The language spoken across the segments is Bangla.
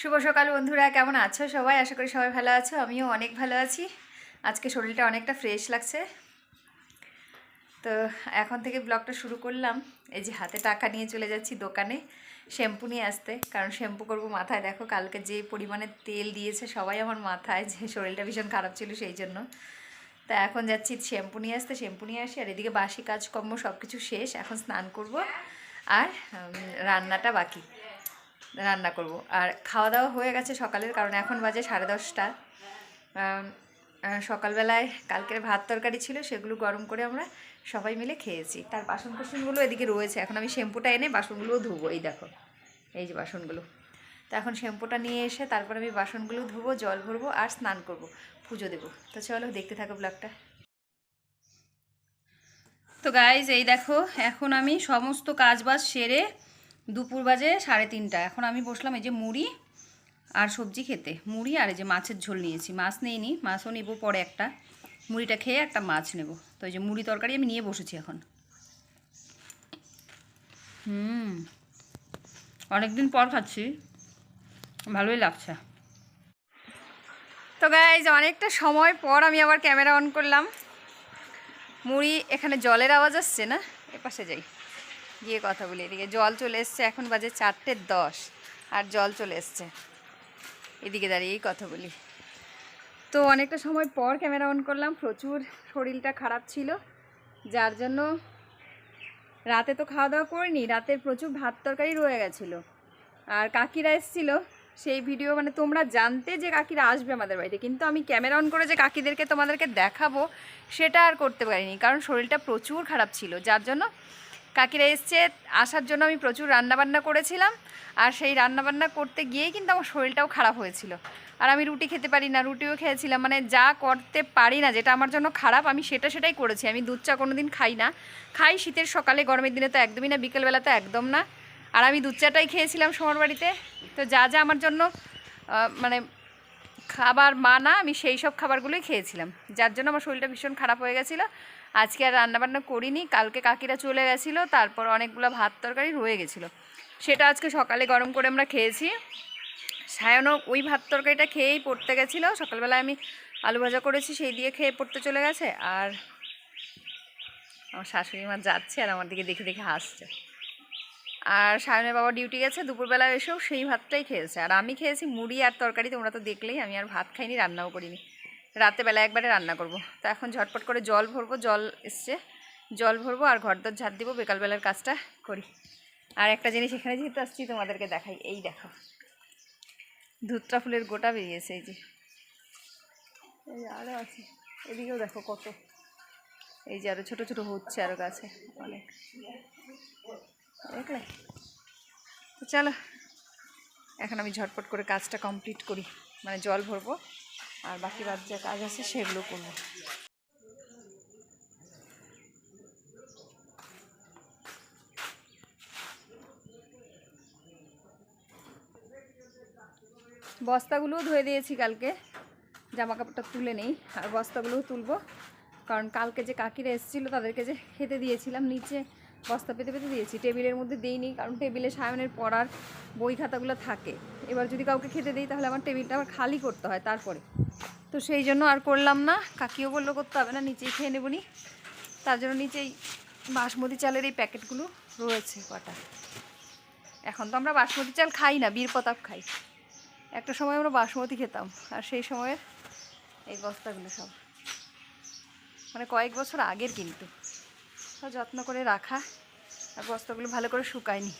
শুভ সকাল বন্ধুরা, কেমন আছো সবাই? আশা করি সবাই ভালো আছো, আমিও অনেক ভালো আছি। আজকে শরীরটা অনেকটা ফ্রেশ লাগছে। তো এখন থেকে ব্লগটা শুরু করলাম। এই যে হাতে টাকা নিয়ে চলে যাচ্ছি দোকানে শ্যাম্পু নিয়ে আসতে। কারণ শ্যাম্পু করব মাথায়। দেখো, কালকে যে পরিমাণে তেল দিয়েছে সবাই আমার মাথায় যে শরীরটা ভীষণ খারাপ ছিল সেই জন্য। তা এখন যাচ্ছি শ্যাম্পু নিয়ে আসতে শ্যাম্পু নিয়ে আসি। আর এদিকে বাসি কাজকর্ম সব কিছু শেষ। এখন স্নান করব। আর রান্নাটা বাকি। রান্না করব। আর খাওয়া দাওয়া হয়ে গেছে সকালের, কারণ এখন বাজে সাড়ে দশটা। সকালবেলায় কালকের ভাত তরকারি ছিল, সেগুলো গরম করে আমরা সবাই মিলে খেয়েছি। তার বাসন কোসনগুলো এদিকে রয়েছে। এখন আমি শ্যাম্পুটা এনে বাসনগুলোও ধুবো, এই দেখো। এই যে বাসনগুলো। তো এখন শ্যাম্পুটা নিয়ে এসে তারপর আমি বাসনগুলো ধুবো, জল ভরবো আর স্নান করব, পুজো দেবো। তো চলো, দেখতে থাকো ব্লগটা। তো গাইজ এই দেখো, এখন আমি সমস্ত কাজবাজ সেরে দুপুর বাজে সাড়ে তিনটা। এখন আমি বসলাম এই যে মুড়ি আর সবজি খেতে। মুড়ি আর এই যে মাছের ঝোল নিয়েছি। মাছ নিইনি, মাছও নেব পরে একটা। মুড়িটা খেয়ে একটা মাছ নেব। তো এই যে মুড়ি তরকারি আমি নিয়ে বসেছি এখন। হুম, অনেকদিন পর খাচ্ছি। ভালোই লাগছে। তো গাইজ অনেকটা সময় পর আমি আবার ক্যামেরা অন করলাম। মুড়ি এখানে জলের আওয়াজ আসছে না? এ পাশে যাই। গিয়ে কথা বলি এদিকে। জল চলে এসছে, এখন বাজে চারটে দশ, আর জল চলে এসছে। এদিকে দাঁড়িয়েই কথা বলি। তো অনেকটা সময় পর ক্যামেরা অন করলাম, প্রচুর শরীরটা খারাপ ছিল। যার জন্য রাতে তো খাওয়া দাওয়া করিনি রাতের প্রচুর ভাত তরকারি রয়ে গেছিল। আর কাকিরা এসেছিল, সেই ভিডিও মানে তোমরা জানতে যে কাকিরা আসবে আমাদের বাড়িতে, কিন্তু আমি ক্যামেরা অন করে যে কাকিদেরকে তোমাদেরকে দেখাবো, সেটা আর করতে পারিনি, কারণ শরীরটা প্রচুর খারাপ ছিল। যার জন্য কাকিরা এসছে, আসার জন্য আমি প্রচুর রান্নাবান্না করেছিলাম, আর সেই রান্নাবান্না করতে গিয়েই কিন্তু আমার শরীরটাও খারাপ হয়েছিল। আর আমি রুটি খেতে পারি না, রুটিও খেয়েছিলাম মানে যা করতে পারি না, যেটা আমার জন্য খারাপ, আমি সেটা সেটাই করেছি। আমি দুধ চা কোনো দিন খাই না। খাই শীতের সকালে, গরমের দিনে তো একদমই না, বিকেলবেলা তো একদম না। আর আমি দুধ চাটাই খেয়েছিলাম সোমার বাড়িতে তো যা যা আমার জন্য মানে খাবার মানা আমি সেই সব খাবারগুলোই খেয়েছিলাম। যার জন্য আমার শরীরটা ভীষণ খারাপ হয়ে গেছিল। আজকে আর রান্নাবান্না করিনি, কালকে কাকিরা চলে গেছিল, তারপর অনেকগুলো ভাত তরকারি রয়ে গেছিল। সেটা আজকে সকালে গরম করে আমরা খেয়েছি। সায়নও ওই ভাত তরকারিটা খেয়েই পড়তে গেছিল। সকালবেলায় আমি আলু ভাজা করেছি, সেই দিয়ে খেয়ে পড়তে চলে গেছে। আর আমার শাশুড়ি মা যাচ্ছে আর আমার দিকে দেখে দেখে হাসছে। আর সায়নের বাবা ডিউটি গেছে, দুপুরবেলা এসেও সেই ভাতটাই খেয়েছে। আর আমি খেয়েছি মুড়ি আর তরকারি, তোমরা তো দেখলেই, আমি আর ভাত খাইনি, রান্নাও করিনি। রাতেবেলা একবারে রান্না করব। তো এখন ঝটপট করে জল ভরবো, জল এসছে। জল ভরবো আর ঘরদর ঝাড় দিব, বিকালবেলার কাজটা করি। আর একটা জিনিস এখানে যেহেতু আসছি, তোমাদেরকে দেখাই। এই দেখো, ধুতরা ফুলের গোটা বেরিয়েছে, এই যে। এই আরও আছে। এদিকেও দেখো কত। এই যে আরও ছোটো ছোটো হচ্ছে আরও গাছে অনেক। দেখলে? তো চলো, এখন আমি ঝটপট করে কাজটা কমপ্লিট করি। মানে জল ভরবো, আর বাকি বাদ যা কাজ আছে সেগুলো করব। বস্তাগুলোও ধুয়ে দিয়েছি কালকে জামা কাপড়টা তুলে নেই, আর বস্তাগুলোও তুলবো। কারণ কালকে যে কাকিরা এসেছিল, তাদেরকে যে খেতে দিয়েছিলাম নিচে। বস্তা পেতে পেতে দিয়েছি। টেবিলের মধ্যে দিইনি, কারণ টেবিলে সায়নের পড়ার বই খাতাগুলো থাকে। এবার যদি কাউকে খেতে দিই, তাহলে আমার টেবিলটা আবার খালি করতে হয় তারপরে। তো সেই জন্য আর করলাম না। কাকিও বলল, করতে হবে না, নিচেই খেয়ে নেবনি তার জন্য নিচেই বাসমতি চালের এই প্যাকেটগুলো রয়েছে কটা। এখন তো আমরা বাসমতি চাল খাই না, বীর প্রতাপ খাই। একটা সময় আমরা বাসমতি খেতাম, আর সেই সময়ের এই বস্তাগুলো সব। মানে কয়েক বছর আগের কিন্তু। যত্ন করে রাখা আর বস্তাগুলো ভালো করে শুকায়নি।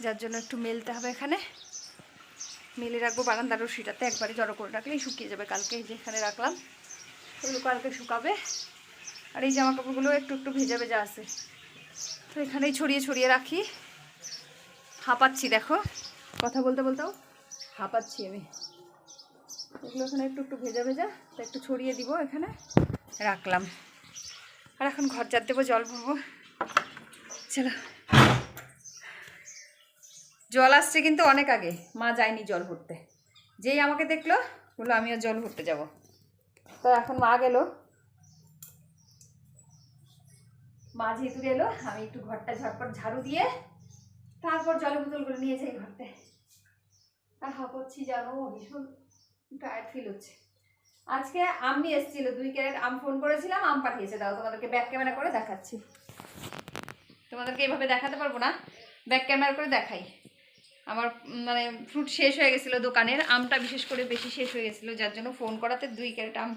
যার জন্য একটু মেলতে হবে এখানে। মেলে রাখব বারান্দার রশিটাতে, একবারে জড়ো করে রাখলেই শুকিয়ে যাবে কালকে এই যে এখানে রাখলাম। এগুলো কালকে শুকাবে। আর এই জামা কাপড়গুলো একটু একটু ভেজা ভেজা আছে। তো এখানেই ছড়িয়ে ছড়িয়ে রাখি। হাঁপাচ্ছি, দেখো। কথা বলতে বলতেও হাঁপাচ্ছি আমি। এগুলো এখানে একটু একটু ভেজা ভেজা, তো একটু ছড়িয়ে দিব এখানে। রাখলাম। আর এখন ঘর জার দেবো, জল ভরবো। চলো। জল আসছে কিন্তু অনেক আগে। মা যায়নি জল ভরতে। যেই আমাকে দেখল, বলল, আমিও জল ভরতে যাব। তো এখন মা গেল। মা যেহেতু গেলো, আমি একটু ঘরটা ঝটপট ঝাড়ু দিয়ে তারপর জলের বোতলগুলো নিয়ে যাই ঘরতে। আর হা করছি জানো, ভীষণ টায়ার্ড ফিল হচ্ছে। আজকে আম্মি এসেছিল, দুই ক্যারেট আম ফোন করেছিলাম, আম পাঠিয়েছে। দাও, তোমাদেরকে ব্যাক ক্যামেরা করে দেখাচ্ছি। তোমাদেরকে এইভাবে দেখাতে পারব না। ব্যাক ক্যামেরা করে দেখাই। আমার মানে ফ্রুট শেষ হয়ে গেছিল দোকানের। আমটা বিশেষ করে বেশি শেষ হয়ে গেছিল, যার জন্য ফোন করাতে দুই ক্যারেট আম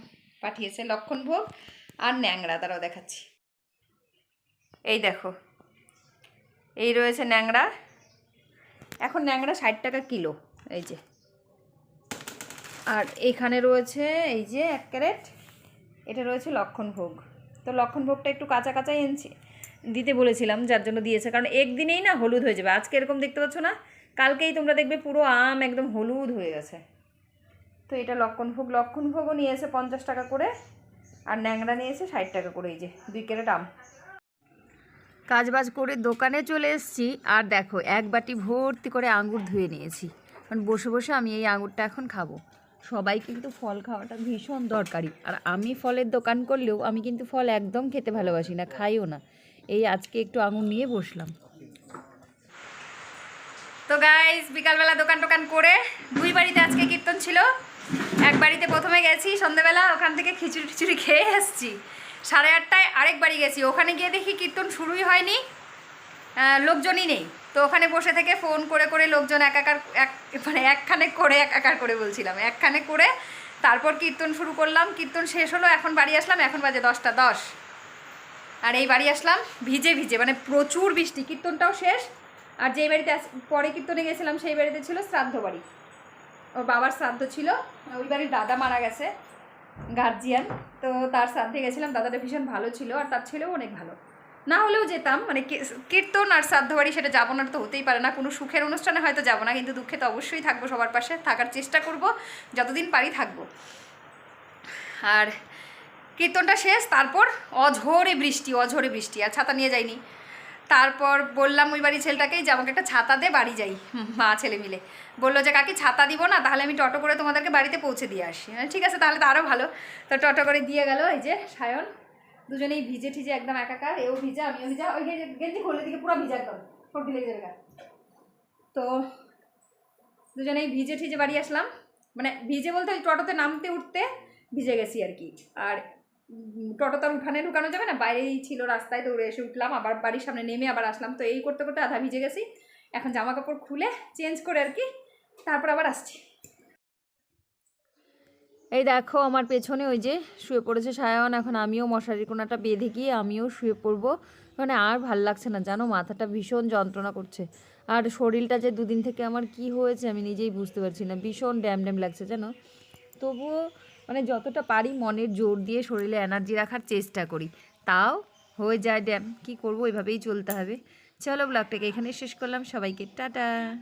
পাঠিয়েছে লক্ষণভোগ আর ন্যাংরা তারাও দেখাচ্ছি। এই দেখো, এই রয়েছে ন্যাংরা এখন ন্যাংরা ষাট টাকা কিলো, এই যে। আর এখানে রয়েছে এই যে এক ক্যারেট, এটা রয়েছে লক্ষণভোগ তো লক্ষণভোগটা একটু কাঁচা কাঁচাই এনেছি, দিতে বলেছিলাম, যার জন্য দিয়েছে। কারণ একদিনেই না হলুদ হয়ে যাবে। আজকে এরকম দেখতে পাচ্ছ না, কালকেই তোমরা দেখবে পুরো আম একদম হলুদ হয়ে গেছে। তো এটা লক্ষণভোগ লক্ষণভোগও নিয়েছে পঞ্চাশ টাকা করে, আর ন্যাংরা নিয়েছে ষাট টাকা করে, এই যে দুই ক্যারেট আম। কাজবাজ করে দোকানে চলে এসেছি, আর দেখো, এক বাটি ভর্তি করে আঙুর ধুয়ে নিয়েছি। কারণ বসে বসে আমি এই আঙুরটা এখন খাব। সবাই কিন্তু ফল খাওয়াটা ভীষণ দরকারি। আর আমি ফলের দোকান করলেও আমি কিন্তু ফল একদম খেতে ভালোবাসি না, খাইও না। এই আজকে একটু আঙুর নিয়ে বসলাম। তো গাইজ বিকালবেলা দোকান টোকান করে দুই বাড়িতে আজকে কীর্তন ছিল। এক বাড়িতে প্রথমে গেছি, সন্ধ্যেবেলা ওখান থেকে খিচুড়ি টিচুড়ি খেয়ে এসেছি। সাড়ে আটটায় আরেক বাড়ি গেছি। ওখানে গিয়ে দেখি কীর্তন শুরুই হয়নি। লোকজনই নেই। তো ওখানে বসে থেকে ফোন করে করে লোকজন একাকার, এক মানে একখানে করে একাকার করে বলছিলাম। একখানে করে তারপর কীর্তন শুরু করলাম। কীর্তন শেষ হলো, এখন বাড়ি আসলাম, এখন বাজে দশটা দশ। আর এই বাড়ি আসলাম ভিজে ভিজে মানে প্রচুর বৃষ্টি। কীর্তনটাও শেষ। আর যেই বাড়িতে পরে কীর্তনে গেছিলাম, সেই বাড়িতে ছিল শ্রাদ্ধ বাড়ি। ওর বাবার শ্রাদ্ধ ছিল, ওই বাড়ির দাদা মারা গেছে গার্জিয়ান তো তার শ্রাদ্ধে গেছিলাম, দাদাটা ভীষণ ভালো ছিল, আর তার ছেলেও অনেক ভালো। না হলেও যেতাম মানে কীর্তন আর শ্রাদ্ধ বাড়ি সেটা যাব না তো হতেই পারে না। কোনো সুখের অনুষ্ঠানে হয়তো যাব না, কিন্তু দুঃখে তো অবশ্যই থাকব সবার পাশে, থাকার চেষ্টা করব, যতদিন পারি থাকব। আর কীর্তনটা শেষ, তারপর অঝোরে বৃষ্টি অঝোরে বৃষ্টি, আর ছাতা নিয়ে যাইনি। তারপর বললাম ওই বাড়ির ছেলেটাকেই যে আমাকে একটা ছাতা দে, বাড়ি যাই, মা, ছেলে মিলে। বলল যে, কাকি, ছাতা দিব না, তাহলে আমি টোটো করে তোমাদেরকে বাড়িতে পৌঁছে দিয়ে আসি। ঠিক আছে, তাহলে তো আরও ভালো। তো টোটো করে দিয়ে গেল, এই যে, সায়ন। দুজনেই ভিজে ঠিজে একদম একাকার, এও ভিজা, আমিও ভিজা, ওই গেঞ্জি খুললে দিকে পুরো ভিজা একদম, সর্দি লেগে যাবে তো দুজনেই ভিজে ঠিজে বাড়ি আসলাম। মানে ভিজে বলতে ওই টোটোতে নামতে উঠতে ভিজে গেছি আর কি। আর টোটো তো আর উঠানে ঢুকানো যাবে না, বাইরেই ছিল রাস্তায় দৌড়ে এসে উঠলাম, আবার বাড়ির সামনে নেমে আবার আসলাম। তো এই করতে করতে আধা ভিজে গেছি, এখন জামা কাপড় খুলে চেঞ্জ করে আর কি, তারপর আবার আসছি। এই দেখো, আমার পেছনে ওই যে শুয়ে পড়েছে সায়ন। এখন আমিও মশারির কোনাটা বেঁধে গিয়ে আমিও শুয়ে পড়ব। মানে আর ভালো লাগছে না, জানো, মাথাটা ভীষণ যন্ত্রণা করছে। আর শরীরটা যে দুদিন থেকে আমার কি হয়েছে আমি নিজেই বুঝতে পারছি না, ভীষণ ড্যাম ড্যাম লাগছে, জানো। তবুও মানে যতটা পারি মনের জোর দিয়ে শরীরে এনার্জি রাখার চেষ্টা করি। তাও হয়ে যায় ড্যাম, কি করব, এভাবেই চলতে হবে। চলো ব্লগটাকে এখানে শেষ করলাম, সবাইকে টাটা।